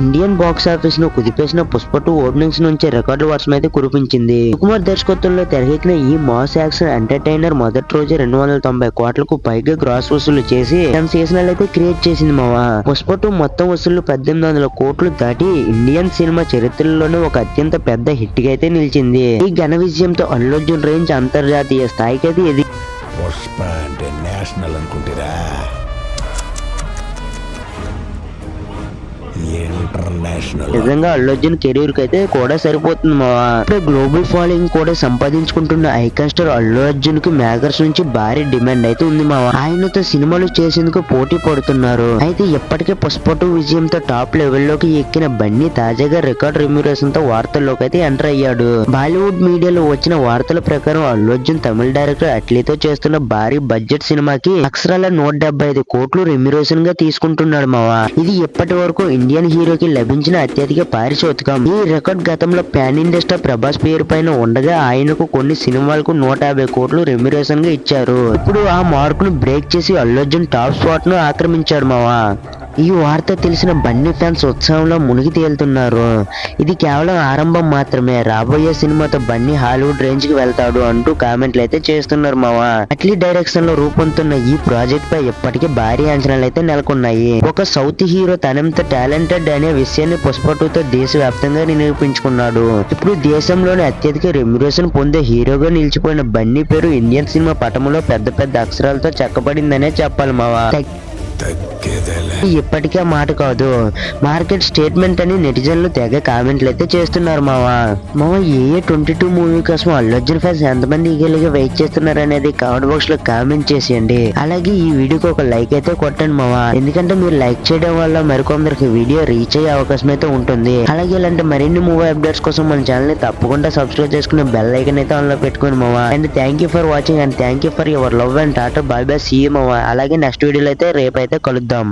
Indian box ఆఫీస్ను కుదిపేసిన Pushpa two openings నుంచి రికార్డు వర్షం అయితే కురిపించింది. కుమార్ దర్శకత్వంలో తెరకెక్కిన ఈ మాస్ యాక్షన్ ఎంటర్టైనర్ మొదటి రోజు రెండు వందల తొంభై కోట్లకు పైగా గ్రాస్ వసూలు చేసి సెన్సేషనల్ అయితే క్రియేట్ చేసింది మావా పుష్ప టూ మొత్తం వసూళ్ళు పద్దెనిమిది వందల కోట్లు దాటి ఇండియన్ సినిమా చరిత్రలోనే ఒక అత్యంత పెద్ద హిట్గా అయితే నిలిచింది. ఈ ఘన విజయంతో అల్లు అర్జున్ రేంజ్ అంతర్జాతీయ స్థాయికి అయితే ఇది నేషనల్ అనుకుంటారా. ఇంటర్నేషనల్ నిజంగా అల్లు అర్జున్ కెరీర్కి అయితే కూడా సరిపోతుంది మావా. ఇప్పుడు గ్లోబల్ ఫాలోయింగ్ కూడా సంపాదించుకుంటున్న ఐకాన్ స్టార్ అల్లు అర్జున్కి మేకర్స్ నుంచి భారీ డిమాండ్ అయితే ఉంది మావా. ఆయనతో సినిమాలు చేసేందుకు పోటీ పడుతున్నారు. అయితే ఇప్పటికే పుష్ప టూ విజయంతో టాప్ లెవెల్లోకి ఎక్కిన బన్నీ తాజాగా రికార్డ్ రెమ్యూరేషన్తో వార్తల్లోకి అయితే ఎంటర్ అయ్యాడు. బాలీవుడ్ మీడియాలో వచ్చిన వార్తల ప్రకారం అల్లు అర్జున్ తమిళ డైరెక్టర్ అట్లీతో చేస్తున్న భారీ బడ్జెట్ సినిమాకి అక్షరాల నూట డెబ్బై ఐదు కోట్లు రెమ్యూరేషన్గా తీసుకుంటున్నాడు మావా. ఇది ఇప్పటి వరకు ఇండియన్ హీరోకి లభించిన అత్యధిక పారితోషికం. ఈ రికార్డ్ గతంలో పాన్ ఇండియా స్టార్ ప్రభాస్ పేరు పైన ఉండగా ఆయనకు కొన్ని సినిమాలకు నూట యాభై కోట్లు రెమ్యురేషన్గా ఇచ్చారు. ఇప్పుడు ఆ మార్కును బ్రేక్ చేసి అల్లు అర్జున్ టాప్ స్పాట్ను ఆక్రమించాడు మావా. ఈ వార్త తెలిసిన బన్నీ ఫ్యాన్స్ ఉత్సాహంలో మునిగి తేలుతున్నారు. ఇది కేవలం ఆరంభం మాత్రమే. రాబోయే సినిమాతో బన్నీ హాలీవుడ్ రేంజ్కి వెళ్తాడు అంటూ కామెంట్లు అయితే చేస్తున్నారు మావా అట్లీ డైరెక్షన్లో రూపొందుతున్న ఈ ప్రాజెక్ట్ పై ఇప్పటికే భారీ అంచనాలు అయితే నెలకొన్నాయి. ఒక సౌత్ హీరో తనంత టాలెంటెడ్ అనే విషయాన్ని పుష్పటుతో దేశవ్యాప్తంగా నిరూపించుకున్నాడు. ఇప్పుడు దేశంలోనే అత్యధిక రెమ్యురేషన్ పొందే హీరోగా నిలిచిపోయిన బన్నీ పేరు ఇండియన్ సినిమా పటములో పెద్ద పెద్ద అక్షరాలతో చెక్కబడిందనే చెప్పాలి మావా ఇప్పటికే మాట కాదు. మార్కెట్ స్టేట్మెంట్ అని నెటిజన్లు తెగ కామెంట్లు అయితే చేస్తున్నారు మావా. మావా ఏ ట్వంటీ టూ మూవీ కోసం అల్లు అర్జున్ ఫ్యాన్స్ ఎంతమంది ఈగలుగా వెయిట్ చేస్తున్నారు అనేది కామెంట్ బాక్స్లో కామెంట్ చేసేయండి. అలాగే ఈ వీడియోకి ఒక లైక్ అయితే కొట్టండి మావా. ఎందుకంటే మీరు లైక్ చేయడం వల్ల మరికొందరికి వీడియో రీచ్ అయ్యే అవకాశం అయితే ఉంటుంది. అలాగే ఇలాంటి మరిన్ని మూవీ అప్డేట్స్ కోసం మన ఛానల్ని తప్పకుండా సబ్స్క్రైబ్ చేసుకుని బెల్ ఐకన్ అయితే అందులో పెట్టుకోండి మావా. And thank you for watching and thank you for your love and tata bye bye see మావా. అలాగే నెక్స్ట్ వీడియోలో అయితే రేపు అయితే కలుద్దాం.